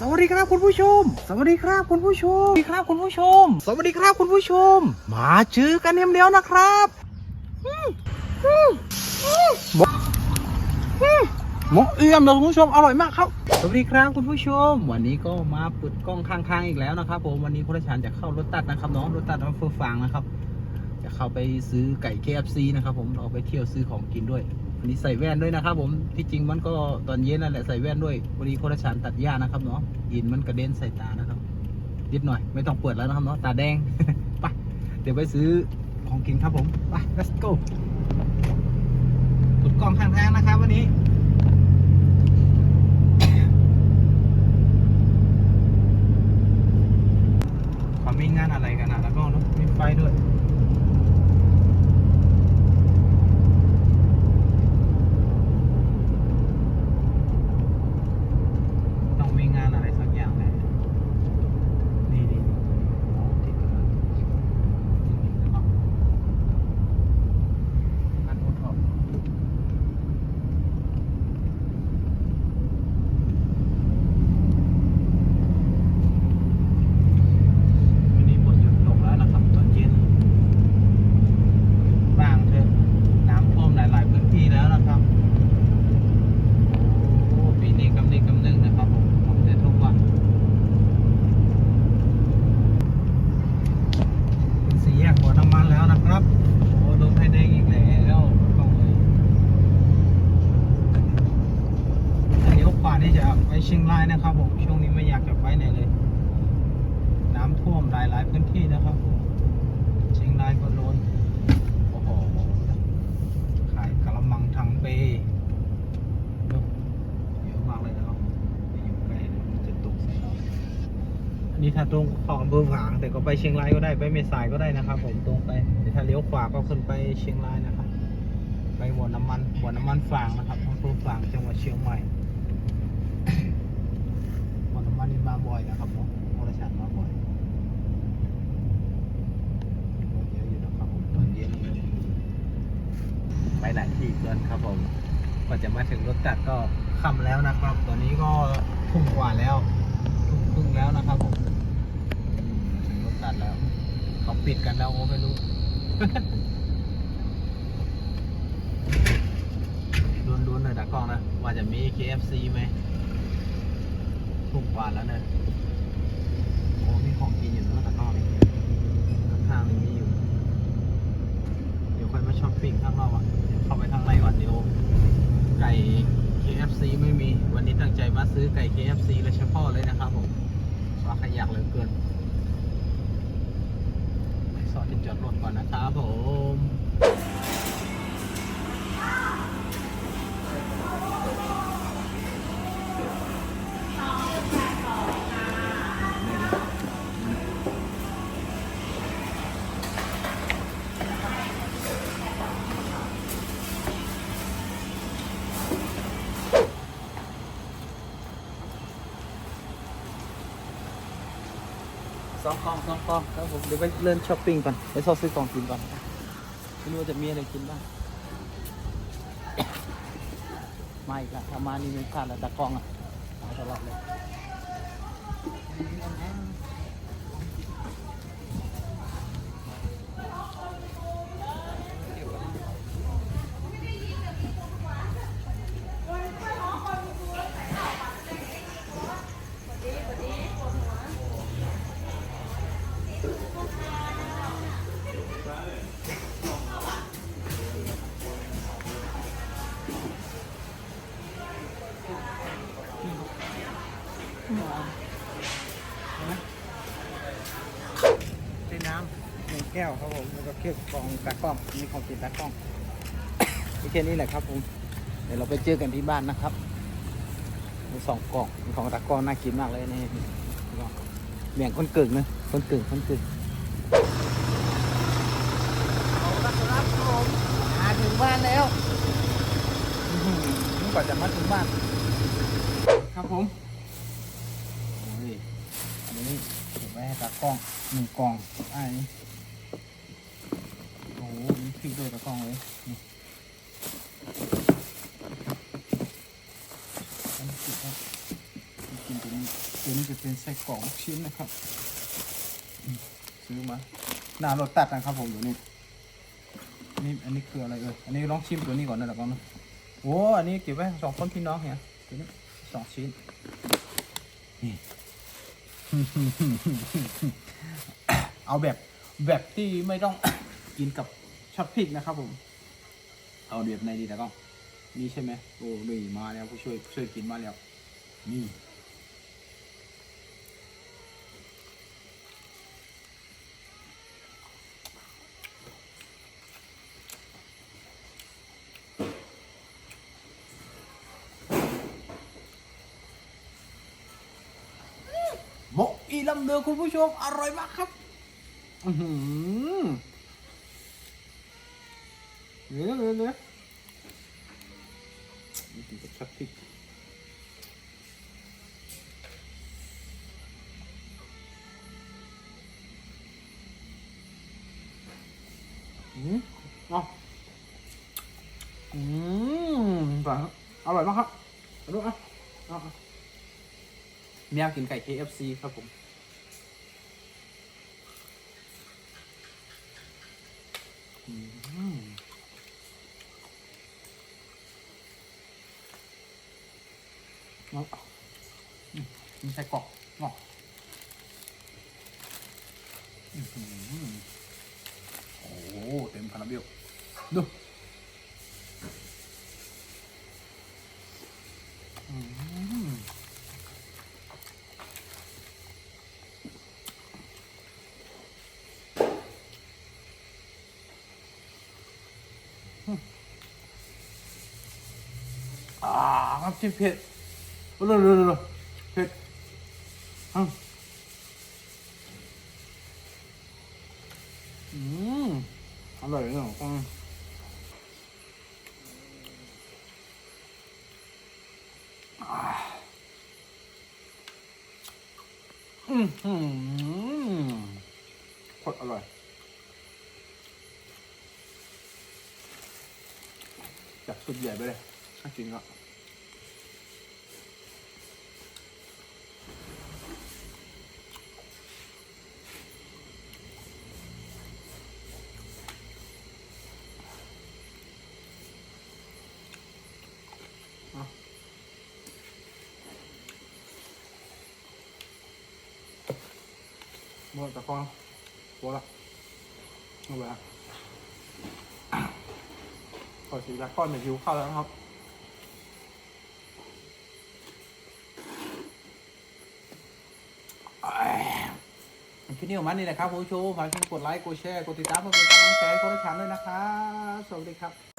สวัสดีครับคุณผู้ชม สวัสดีครับคุณผู้ชมสวัสดีครับคุณผู้ชม สวัสดีครับคุณผู้ชม มาเจอกันเอ็มเดียวนะครับมอืมอืมหมกอืมหมกเอี่ยมเลยคุณผู้ชมอร่อยมากครับสวัสดีครับคุณผู้ชม วันนี้ก็มาปิดกล้องข้างๆอีกแล้วนะครับผมวันนี้พระชานจะเข้ารถตัดนะครับน้องรถตัดน้ำเฟื่องฟางนะครับ เข้าไปซื้อไก่ KFC นะครับผมเราไปเที่ยวซื้อของกินด้วยวันนี้ใส่แว่นด้วยนะครับผมที่จริงมันก็ตอนเย็นนั่นแหละใส่แว่นด้วยวันนี้โคราชานตัดหญ้านะครับเนาะยินมันกระเด็นใส่ตานะครับนิดหน่อย ไม่ต้องเปิดแล้วนะครับเนาะตาแดงไปเดี๋ยวไปซื้อของกินครับผมไป let's go กดกล้องข้างทางนะครับวันนี้ เขามีงานอะไรกันนะแล้วก็เนอะมีไฟด้วย ต้องมีงานอะไรสักอย่างแน่นี่นี่อ๋อติดกันแล้วนี่นะครับงานโอท็อปวันนี้ฝนหยุดตกแล้วนะครับตอนเย็นบ้างเถอะน้ำท่วมหลาย ๆ พื้นที่แล้วนะครับ โอ้ปีนี้กำนี้กำนึงนะครับผมผมจะทุกวันถึงสี่แยกหัวน้ำมันแล้วนะครับ โอ้โดนไฟแดงอีกแล้วกล้องเลยถ้า เลี้ยวขวานี่จะไปเชียงรายนะครับผมช่วงนี้ไม่อยากจะไปไหนเลย น้ำท่วมหลายหลายๆพื้นที่นะครับเชียงรายก็โดนโอ้โหขายกระมังทางเปเยอะมากเลยนะครับไม่อยู่ใกล้จะตกใส่เราอันนี้ถ้าตรงของอำเภอฝางแต่ก็ไปเชียงรายก็ได้ไปเมษายก็ได้นะครับ ผมตรงไปถ้าเลี้ยวขวาก็ขึ้นไปเชียงรายนะครับ ไปบ่อน้ำมันบ่อน้ำมันฝางนะครับอำเภอฝางจังหวัดเชียงใหม่ บ่อน้ำมันนี่มา บ่อยนะครับผมโมรชันมาบ่อยเยอะอยู่นะครับผมตอนเย็นไปหลายที่เกินครับผมกว่าจะมาถึงรถตัดก็ค่ำแล้วนะครับ ตอนนี้ก็ทุ่มกว่าแล้วทุ่มครึ่งแล้วนะครับผมอืมถึงรถตัดแล้ว เขาปิดกันแล้วโอ้ไม่รู้ดวนๆหน่อยตากล้องนะ ว่าจะมี KFC ไหม ทุ่มกว่าแล้วเนี่ยโอ้มีของกินอยู่นะตากองนี่ข้างนี่มีอยู่ เดี๋ยวค่อยมาช้อปปิ้งข้างนอกอะเดี๋ยวเข้าไปข้างในก่อนเดี๋ยวไก่ KFC ไม่มี วันนี้ตั้งใจมาซื้อไก่ KFC เลยเฉพาะเลยนะครับผมว่าขยักเหลือเกินไปสอดที่จอดรถก่อนนะครับผม สองกล่องสองกล่องครับผมเดี๋ยวไปเล่นช้อปปิ้งก่อนไปชอบซื้อของกินก่อนไม่รู้ว่าจะมีอะไรกินบ้างมาอีกแล้วทำมานี่ไม่พลาดแล้วตะกล้องอะมาตลอดเลย ครับผมแล้วก็เคี่ยวกล่องตากล้องมีของกินตากล้องมีแค่นี้แหละครับผมเดี๋ยวเราไปเจอกันที่บ้านนะครับมีสองกล่องมีของตากล้องน่ากินมากเลยนี่เบี่ยงคนเก่งนะคนเก่งคนเก่งเอาละครับผมมาถึงบ้านแล้วอื้อหือก่อนจะมาถึงบ้าน ครับผมโอ้ยอันนี้เก็บไว้ให้ตากล้องหนึ่งกล่องอันนี้โอ้โหมีพริก ด้วยตากล้องเลยนี่อันนี้พริกครับกินตัวนี้ตัวเป็นไส้กรอกชิ้นนะครับ ซื้อมาหน้ารถตัดนะครับผมเดี๋ยวนี้นี่อันนี้คืออะไรเอ่ยอันนี้ลองชิมตัวนี้ก่อนนะเดี๋ยวก่อนนะโอ้อันนี้เก็บไว้สองคนพี่น้องเนี่ยตัวนี้สองชิ้นนี่เอาแบบแบบที่ไม่ต้องกินกับ ช็อตพริกนะครับผม เอาแบบไหนดีแต่ก็นี่ใช่ไหมโอ้นี่มาแล้วผู้ช่วยผู้ช่วยกินมาแล้ว นี่โมกอีลำเดือคุณผู้ชม อร่อยมากครับ อือหือ เนื้อเนื้อเนื้อนี่กินกับชักพริกอืมอ๋ออืมอร่อยครับอร่อยมากครับเอาดูอะเอาเอาเมียกินไก่ KFC ครับผมอืมเอาอื มีไส้กรอกงอกโอ้โหเต็มคาราเบลดูอ่าครับชิมเผ็ด เร็วเร็วเร็วเร็วเผ็ดอืมอืมอร่อยเนอะอืมอ่าอืมอืมโคตรอร่อยจัดชุดใหญ่ไปเลยน่ากินก็อะ หมดตะกอนหมดละหมดละขอสีละก้อนเป็นหิวข้าวแล้วครับคลิปนี้ของมันนี่แหละครับผู้ชมฝากกดไลค์ กดแชร์ กดติดตามเพื่อเป็นกำลังใจให้คนละชั้นด้วยนะครับ สวัสดีครับ